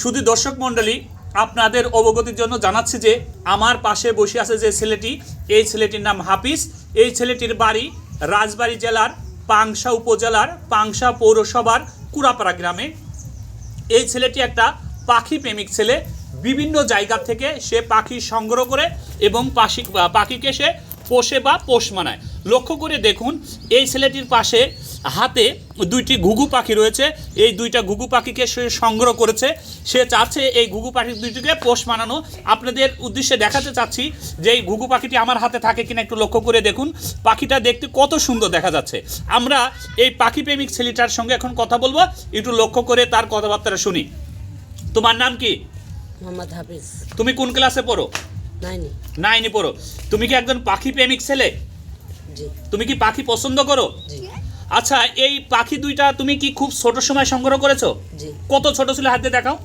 শুধু দর্শক মণ্ডলী, আপনাদের অবগতির জন্য জানাচ্ছি যে আমার পাশে বসে আছে যে ছেলেটি, এই ছেলেটির নাম হাফিজ। এই ছেলেটির বাড়ি রাজবাড়ী জেলার পাংশা উপজেলার পাংশা পৌরসভার কুড়াপাড়া গ্রামে। এই ছেলেটি একটা পাখি প্রেমিক ছেলে। বিভিন্ন জায়গা থেকে সে পাখি সংগ্রহ করে এবং পাখি পাখিকে সে পোষে বা পোষ মানায়। লক্ষ্য করে দেখুন, এই ছেলেটির পাশে হাতে দুইটি ঘুঘু পাখি রয়েছে। এই দুইটা ঘুঘু পাখিকে সে সংগ্রহ করেছে। সে চাচ্ছে এই ঘুঘু পাখি দুইটিকে পোষ মানানো। আপনাদের উদ্দেশ্যে দেখাতে চাচ্ছি যে এই ঘুঘু পাখিটি আমার হাতে থাকে কিনা একটু লক্ষ্য করে দেখুন। পাখিটা দেখতে কত সুন্দর দেখা যাচ্ছে। আমরা এই পাখি প্রেমিক ছেলেটার সঙ্গে এখন কথা বলব। একটু লক্ষ্য করে তার কথাবার্তা শুনি। তোমার নাম কি? মোহাম্মদ হাফিজ। তুমি কোন ক্লাসে পড়ো? নাইনি। নাইনি পড়ো। তুমি কি একজন পাখি প্রেমিক ছেলে তুমি কি পাখি পছন্দ করো? জি। আচ্ছা এই পাখি দুইটা তুমি কি খুব ছোট সময় সংগ্রহ করেছ? কত ছোট ছিল? হাতে দেখাও।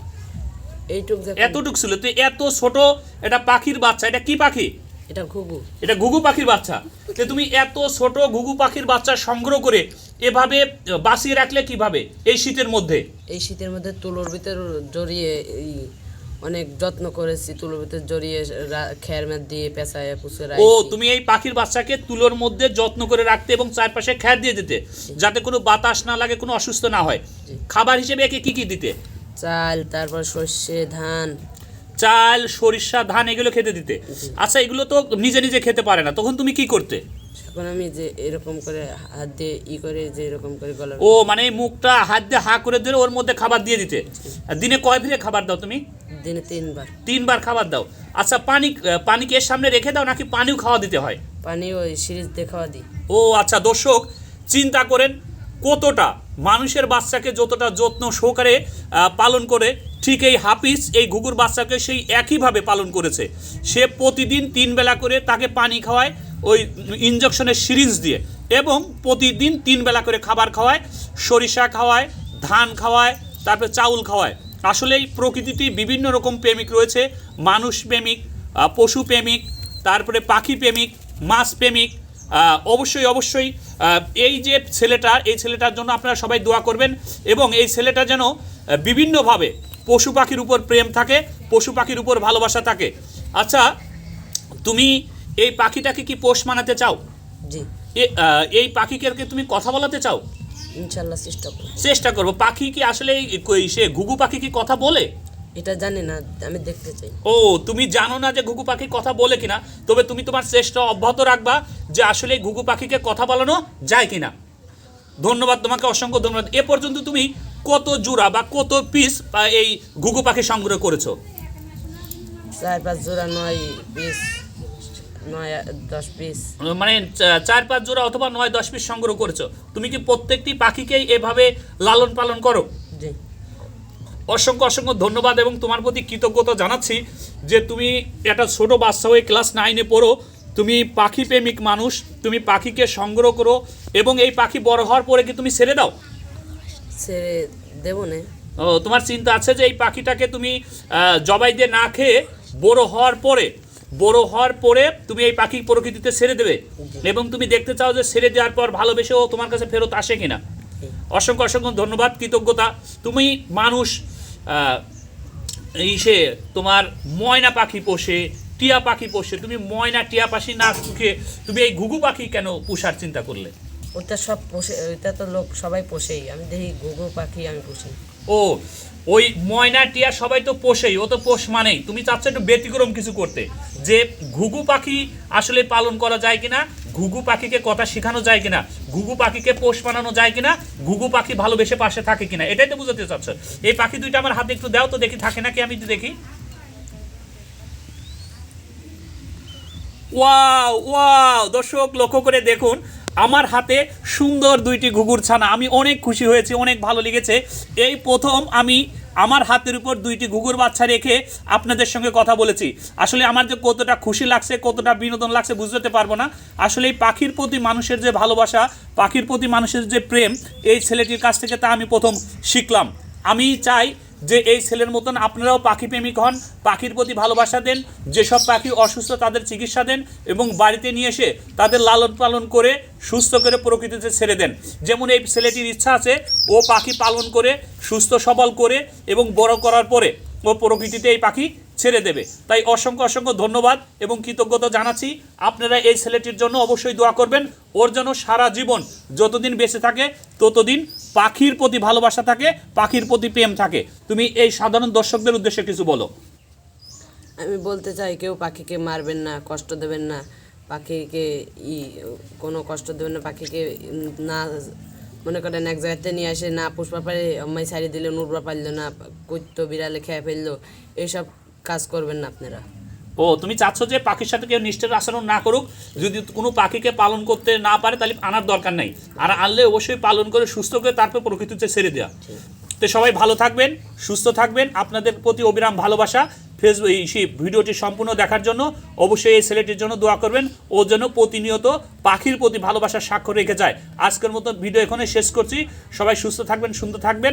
এইটুক এতটুক ছিল। তো এত ছোট এটা পাখির বাচ্চা। এটা কি পাখি? এটা ঘুঘু। এটা ঘুঘু পাখির বাচ্চা। তো তুমি এত ছোট ঘুঘু পাখির বাচ্চা সংগ্রহ করে এভাবে বাঁচিয়ে রাখলে কীভাবে এই শীতের মধ্যে? এই শীতের মধ্যে তুলোর ভিতর জড়িয়ে এই অনেক যত্ন করেছি তুলোর ভিতরে জড়িয়ে খের মেদ দিয়ে পেঁচায় পুষে ও তুমি এই পাখির বাচ্চাকে তুলোর মধ্যে যত্ন করে রাখতে এবং চারপাশে খ্যার দিয়ে দিতে যাতে কোনো বাতাস না লাগে কোনো অসুস্থ না হয়। খাবার হিসেবে একে কি কি দিতে? চাল তারপর সর্ষে ধান। চাল সরিষা ধান এগুলো খেতে দিতে। আচ্ছা এগুলো তো নিজে নিজে খেতে পারে না তখন তুমি কি করতে? এখন আমি যে এরকম করে হাত দিয়ে ই করে যে এরকম করে গলা ও মানে মুখটা হাত দিয়ে হা করে দিলে ওর মধ্যে খাবার দিয়ে দিতে। দিনে কয় ফিরে খাবার দাও তুমি? দিনে তিনবার। তিনবার খাবার দাও। আচ্ছা পানি পানি কি এর সামনে রেখে দাও নাকি পানিও খাওয়া দিতে হয়? পানি ওই সিরিজ দিয়ে খাওয়া দিই। ও আচ্ছা দর্শক চিন্তা করেন কতটা মানুষের বাচ্চাকে যতটা যত্ন সহকারে পালন করে ঠিক এই হাফিজ এই ঘুঘুর বাচ্চাকে সেই একইভাবে পালন করেছে। সে প্রতিদিন তিন বেলা করে তাকে পানি খাওয়ায় ওই ইঞ্জেকশনের সিরিঞ্জ দিয়ে এবং প্রতিদিন তিন বেলা করে খাবার খাওয়ায় সরিষা খাওয়ায় ধান খাওয়ায় তারপরে চাউল খাওয়ায়। আসলে এই প্রকৃতিতে বিভিন্ন রকম প্রেমিক রয়েছে। মানুষ প্রেমিক পশু প্রেমিক তারপরে পাখি প্রেমিক মাছ প্রেমিক অবশ্যই অবশ্যই এই যে ছেলেটা এই ছেলেটার জন্য আপনারা সবাই দোয়া করবেন এবং এই ছেলেটা যেন বিভিন্নভাবে পশু পাখির উপর প্রেম থাকে পশু পাখির উপর ভালোবাসা থাকে। আচ্ছা তুমি এই পাখিটাকে কি পোষ মানাতে চাও? জি। এই পাখিকে তুমি কথা বলাতে চাও? ইনশাল্লাহ চেষ্টা করব। চেষ্টা করব। পাখি কি আসলে সে ঘুঘু পাখি কি কথা বলে? এটা জানি না আমি দেখতে চাই। ও তুমি জানো না যে ঘুঘু পাখি কথা বলে কিনা তবে তুমি তোমার চেষ্টা অব্যাহত রাখবা যে আসলে ঘুঘু পাখিকে কথা বলানো যায় কিনা। ধন্যবাদ তোমাকে অসংখ্য ধন্যবাদ। এ পর্যন্ত তুমি কত জোড়া বা কত পিস এই ঘুঘু পাখি সংগ্রহ করেছ? চার পাঁচ জোড়া নয় পিস নয় দশ পিস মানে চার পাঁচ জোড়া অথবা নয় দশ পিস সংগ্রহ করেছ। তুমি কি প্রত্যেকটি পাখিকেই এভাবে লালন পালন করো? জি। অসংখ্য অসংখ্য ধন্যবাদ এবং তোমার প্রতি কৃতজ্ঞতা জানাচ্ছি যে তুমি একটা ছোট বাচ্চা হয়ে ক্লাস নাইনে পড়ো। তুমি পাখি প্রেমিক মানুষ তুমি পাখিকে সংগ্রহ করো এবং এই পাখি বড় হওয়ার পরে কি তুমি ছেড়ে দাও? ছেড়ে দেবো না। ও তোমার চিন্তা আছে যে এই পাখিটাকে তুমি জবাই দিয়ে না খেয়ে বড় হওয়ার পরে বড় হওয়ার পরে তুমি এই পাখি প্রকৃতিতে ছেড়ে দেবে। এবং তুমি দেখতে চাও যে ছেড়ে দেওয়ার পর ভালোবেসে ও তোমার কাছে ফেরত আসে কিনা। অসংখ্য অসংখ্য ধন্যবাদ কৃতজ্ঞতা। তুমি মানুষ আহ, এই সে তোমার ময়না পাখি পোষে টিয়া পাখি পোষে। তুমি ময়না টিয়া পাখি না পুষে তুমি এই ঘুঘু পাখি কেন পুষার চিন্তা করলে? ওটা সব পোষে ওইটা তো লোক সবাই পোষেই। আমি দেখি ঘুঘু পাখি আমি পুষি। ও ওই ময়না, টিয়া সবাই তো পোষেই, ও তো পোষ মানেই। তুমি চাচ্ছ একটু ব্যতিক্রম কিছু করতে, যে ঘুঘু পাখি আসলে পালন করা যায় কিনা, ঘুঘু পাখিকে কথা শেখানো যায় কিনা, ঘুঘু পাখিকে পোষ বানানো যায় কিনা, ঘুঘু পাখি ভালোবেসে পাশে থাকে কিনা, এটাই তো বুঝাতে চাচ্ছ। এই পাখি দুইটা আমার হাতে একটু দাও তো দেখি, থাকে নাকি আমি দেখি। ওয়াও ওয়াও, দর্শক, লক্ষ্য করে দেখুন, আমার হাতে সুন্দর দুইটি ঘুঘুর ছানা, আমি অনেক খুশি হয়েছি, অনেক ভালো লেগেছে। এই প্রথম আমি আমার হাতের উপর দুইটি ঘুঘুর বাচ্চা রেখে আপনাদের সঙ্গে কথা বলেছি। আসলে আমার যে কতটা খুশি লাগছে, কতটা বিনোদন লাগছে বুঝতে পারব না। আসলে এই পাখির প্রতি মানুষের যে ভালোবাসা, পাখির প্রতি মানুষের যে প্রেম, এই ছেলেটির কাছ থেকে তা আমি প্রথম শিখলাম। আমি চাই যে এই ছেলের মতন আপনারাও পাখি প্রেমিক হন, পাখির প্রতি ভালোবাসা দেন, যেসব পাখি অসুস্থ তাদের চিকিৎসা দেন এবং বাড়িতে নিয়ে এসে তাদের লালন পালন করে সুস্থ করে প্রকৃতিতে ছেড়ে দেন। যেমন এই ছেলেটির ইচ্ছা আছে, ও পাখি পালন করে, সুস্থ সবল করে এবং বড় করার পরে ও প্রকৃতিতে এই পাখি ছেড়ে দেবে। তাই অসংখ্য অসংখ্য ধন্যবাদ এবং কৃতজ্ঞতা জানাচ্ছি। আপনারা এই ছেলেটির জন্য অবশ্যই দোয়া করবেন। ওর জন্য সারা জীবন যতদিন বেঁচে থাকে, ততদিন পাখির প্রতি ভালোবাসা থাকে, পাখির প্রতি প্রেম থাকে। তুমি এই সাধারণ দর্শকদের উদ্দেশ্যে কিছু বলো। আমি বলতে চাই, কেউ পাখিকে মারবেন না, কষ্ট দেবেন না। পাখিকে ই, কোনো কষ্ট দেবেন না। পাখিকে না, মনে করেন এক জায়গাতে নিয়ে আসে, না পুষ্পা পারে অম্মাই ছাড়িয়ে দিলে নুরবা পারল না কৈত্য বিড়ালে খেয়ে ফেলল। এইসব কাজ করবেন না আপনারা। ও তুমি চাচ্ছ যে পাখির সাথে কেউ নিষ্ঠের আচরণ না করুক যদি কোনো পাখিকে পালন করতে না পারে তাহলে আনার দরকার নেই। আর আনলে অবশ্যই পালন করে সুস্থ করে তারপর প্রকৃতিতে ছেড়ে দেওয়া তো সবাই ভালো থাকবেন সুস্থ থাকবেন। আপনাদের প্রতি অবিরাম ভালোবাসা। ফেসবুক এই সেই ভিডিওটি সম্পূর্ণ দেখার জন্য অবশ্যই এই ছেলেটির জন্য দোয়া করবেন। ও যেন প্রতিনিয়ত পাখির প্রতি ভালোবাসার স্বাক্ষর রেখে যায়। আজকের মতো ভিডিও এখানে শেষ করছি। সবাই সুস্থ থাকবেন সুন্দর থাকবেন।